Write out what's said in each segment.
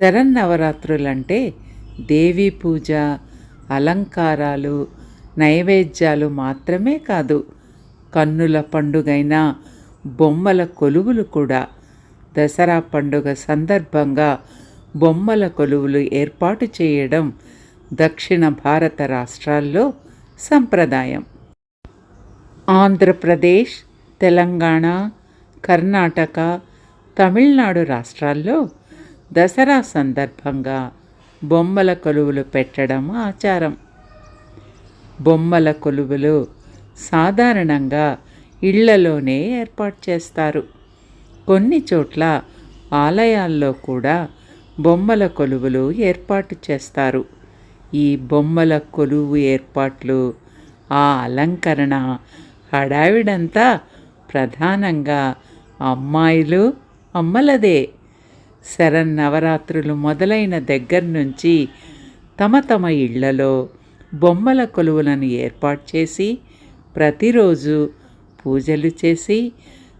శరన్నవరాత్రులంటే దేవీ పూజ అలంకారాలు నైవేద్యాలు మాత్రమే కాదు. కన్నుల పండుగైన బొమ్మల కొలువులు కూడా. దసరా పండుగ సందర్భంగా బొమ్మల కొలువులు ఏర్పాటు చేయడం దక్షిణ భారత రాష్ట్రాల్లో సంప్రదాయం. ఆంధ్రప్రదేశ్ తెలంగాణ కర్ణాటక తమిళనాడు రాష్ట్రాల్లో దసరా సందర్భంగా బొమ్మల కొలువులు పెట్టడం ఆచారం. బొమ్మల కొలువులు సాధారణంగా ఇళ్ళలోనే ఏర్పాటు చేస్తారు. కొన్ని చోట్ల ఆలయాల్లో కూడా బొమ్మల కొలువులు ఏర్పాటు చేస్తారు. ఈ బొమ్మల కొలువు ఏర్పాట్లు ఆ అలంకరణ హడావిడంతా ప్రధానంగా అమ్మాయిలు అమ్మలదే. శరన్నవరాత్రులు మొదలైన దగ్గర నుంచి తమ తమ ఇళ్ళలో బొమ్మల కొలువులను ఏర్పాటు చేసి ప్రతిరోజు పూజలు చేసి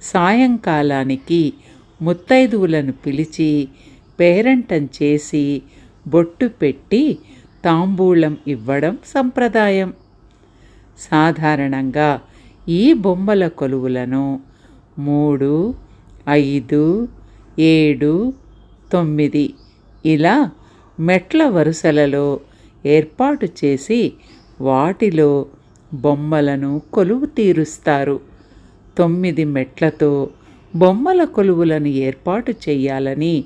సాయంకాలానికి ముత్తైదువులను పిలిచి పేరంటం చేసి బొట్టు పెట్టి తాంబూలం ఇవ్వడం సంప్రదాయం. సాధారణంగా ఈ బొమ్మల కొలువులను మూడు ఐదు ఏడు తొమ్మిది. ఇలా మెట్ల వరుసలలో ఏర్పాటు చేసి వాటిలో బొమ్మలను కొలువు తీరుస్తారు. తొమ్మిది మెట్లతో బొమ్మల కొలువులను ఏర్పాటు చేయాలని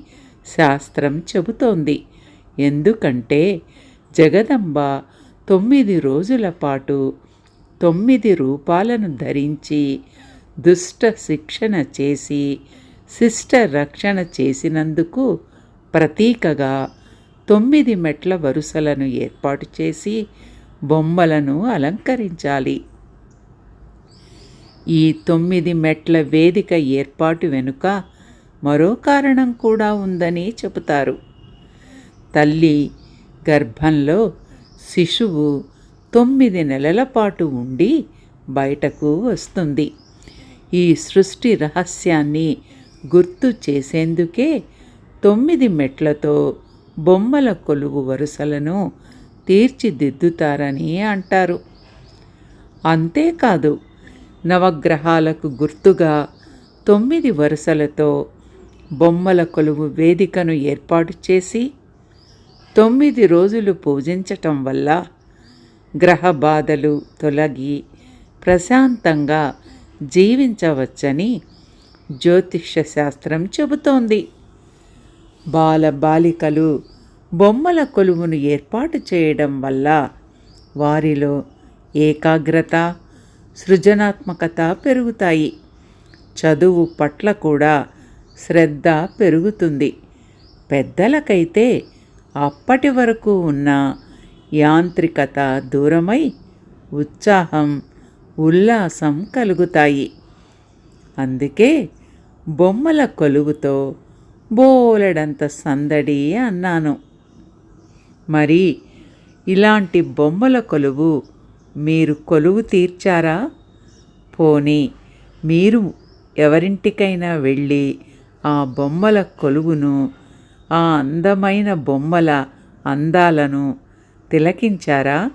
శాస్త్రం చెబుతోంది. ఎందుకంటే జగదంబ తొమ్మిది రోజుల పాటు తొమ్మిది రూపాలను ధరించి దుష్ట శిక్షణ చేసి శిష్ట రక్షణ చేసినందుకు ప్రతీకగా తొమ్మిది మెట్ల వరుసలను ఏర్పాటు చేసి బొమ్మలను అలంకరించాలి. ఈ తొమ్మిది మెట్ల వేదిక ఏర్పాటు వెనుక మరో కారణం కూడా ఉందని చెబుతారు. తల్లి గర్భంలో శిశువు తొమ్మిది నెలల పాటు ఉండి బయటకు వస్తుంది. ఈ సృష్టి రహస్యాన్ని గుర్తు చేసేందుకే తొమ్మిది మెట్లతో బొమ్మల కొలువు వరుసలను తీర్చిదిద్దుతారని అంటారు. అంతేకాదు నవగ్రహాలకు గుర్తుగా తొమ్మిది వరుసలతో బొమ్మల కొలువు వేదికను ఏర్పాటు చేసి తొమ్మిది రోజులు పూజించటం వల్ల గ్రహ బాధలు తొలగి ప్రశాంతంగా జీవించవచ్చని జ్యోతిష్య శాస్త్రం చెబుతోంది. బాల బాలికలు బొమ్మల కొలువును ఏర్పాటు చేయడం వల్ల వారిలో ఏకాగ్రత సృజనాత్మకత పెరుగుతాయి. చదువు పట్ల కూడా శ్రద్ధ పెరుగుతుంది. పెద్దలకైతే అప్పటి వరకు ఉన్న యాంత్రికత దూరమై ఉత్సాహం ఉల్లాసం కలుగుతాయి. అందుకే బొమ్మల కొలువుతో బోలెడంత సందడి అన్నాను. మరి ఇలాంటి బొమ్మల కొలువు మీరు కొలువు తీర్చారా? పోనీ మీరు ఎవరింటికైనా వెళ్ళి ఆ బొమ్మల కొలువును ఆ అందమైన బొమ్మల అందాలను తిలకించారా?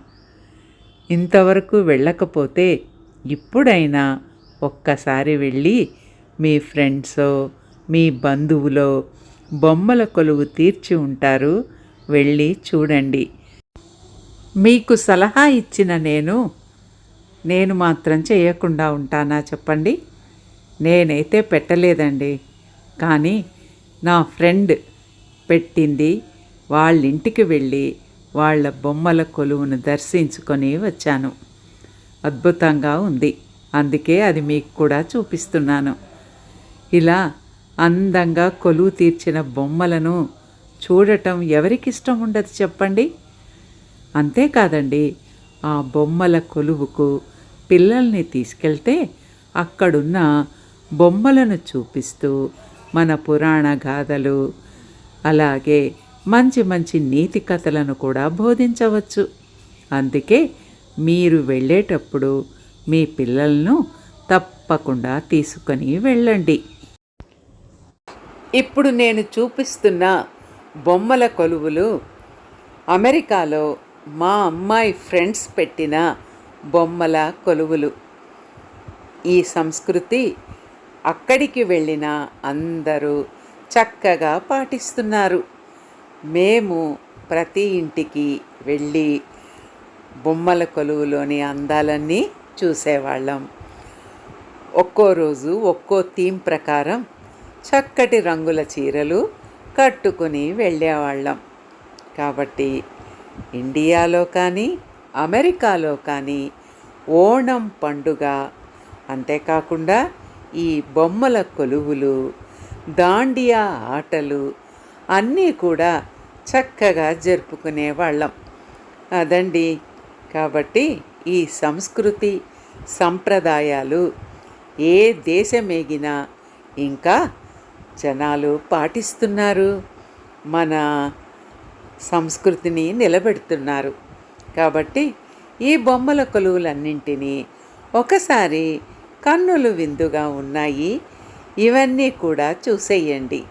ఇంతవరకు వెళ్ళకపోతే ఇప్పుడైనా ఒక్కసారి వెళ్ళి మీ ఫ్రెండ్సో మీ బంధువులో బొమ్మల కొలువు తీర్చి ఉంటారు. వెళ్ళి చూడండి. మీకు సలహా ఇచ్చిన నేను నేను మాత్రం చేయకుండా ఉంటానా చెప్పండి. నేనైతే పెట్టలేదండి. కానీ నా ఫ్రెండ్ పెట్టింది. వాళ్ళ ఇంటికి వెళ్ళి వాళ్ళ బొమ్మల కొలువును దర్శించుకొని వచ్చాను. అద్భుతంగా ఉంది. అందుకే అది మీకు కూడా చూపిస్తున్నాను. ఇలా అందంగా కొలువు తీర్చిన బొమ్మలను చూడటం ఎవరికి ఇష్టం ఉండదు చెప్పండి? అంతేకాదండి ఆ బొమ్మల కొలువుకు పిల్లల్ని తీసుకెళ్తే అక్కడున్న బొమ్మలను చూపిస్తూ మన పురాణ గాథలు అలాగే మంచి మంచి నీతి కథలను కూడా బోధించవచ్చు. అందుకే మీరు వెళ్ళేటప్పుడు మీ పిల్లలను తప్పకుండా తీసుకొని వెళ్ళండి. ఇప్పుడు నేను చూపిస్తున్న బొమ్మల కొలువులు అమెరికాలో మా అమ్మాయి ఫ్రెండ్స్ పెట్టిన బొమ్మల కొలువులు. ఈ సంస్కృతి అక్కడికి వెళ్ళిన అందరూ చక్కగా పాటిస్తున్నారు. మేము ప్రతి ఇంటికి వెళ్ళి బొమ్మల కొలువులోని అందాలన్నీ చూసేవాళ్ళం. ఒక్కో రోజు ఒక్కో థీమ్ ప్రకారం చక్కటి రంగుల చీరలు కట్టుకుని వెళ్ళేవాళ్ళం. కాబట్టి ఇండియాలో కానీ అమెరికాలో కానీ ఓణం పండుగ అంతేకాకుండా ఈ బొమ్మల కొలువులు దాండియా ఆటలు అన్నీ కూడా చక్కగా జరుపుకునేవాళ్ళం. అదండి. కాబట్టి ఈ సంస్కృతి సంప్రదాయాలు ఏ దేశమేగినా ఇంకా జనాలు పాటిస్తున్నారు. మన సంస్కృతిని నిలబెడుతున్నారు. కాబట్టి ఈ బొమ్మల కొలువులన్నింటినీ ఒకసారి కన్నులు విందుగా ఉన్నాయి. ఇవన్నీ కూడా చూసేయండి.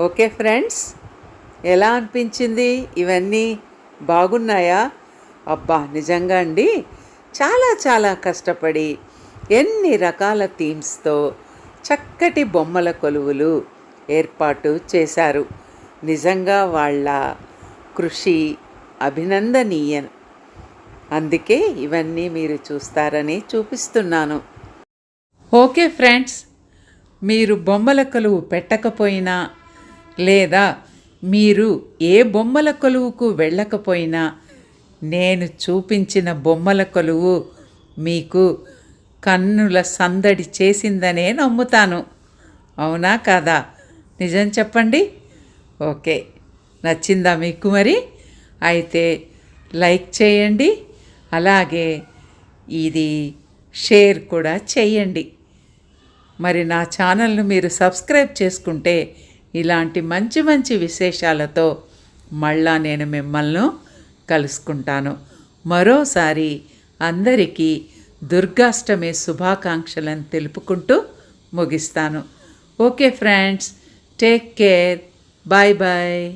Okay friends? ఎలా అనిపించింది? ఇవన్నీ బాగున్నాయా? అబ్బా నిజంగా అండి. చాలా చాలా కష్టపడి ఎన్ని రకాల థీమ్స్తో చక్కటి బొమ్మల కొలువులు ఏర్పాటు చేశారు. నిజంగా వాళ్ళ కృషి అభినందనీయం. అందుకే ఇవన్నీ మీరు చూస్తారని చూపిస్తున్నాను. ఓకే ఫ్రెండ్స్ మీరు బొమ్మల కొలువు పెట్టకపోయినా లేదా మీరు ఏ బొమ్మల కొలువుకు వెళ్ళకపోయినా నేను చూపించిన బొమ్మల కొలువు మీకు కన్నుల సందడి చేసిందనే నమ్ముతాను. అవునా కాదా? నిజం చెప్పండి. ఓకే. నచ్చిందా మీకు మరి? అయితే లైక్ చేయండి. అలాగే ఇది షేర్ కూడా చేయండి. మరి నా ఛానల్ను మీరు సబ్స్క్రైబ్ చేసుకుంటే ఇలాంటి మంచి మంచి విశేషాలతో మళ్ళా నేను మిమ్మల్ని కలుసుకుంటాను. మరోసారి అందరికీ దుర్గాష్టమి శుభాకాంక్షలను తెలుపుకుంటూ ముగిస్తాను. Okay friends take care. Bye bye.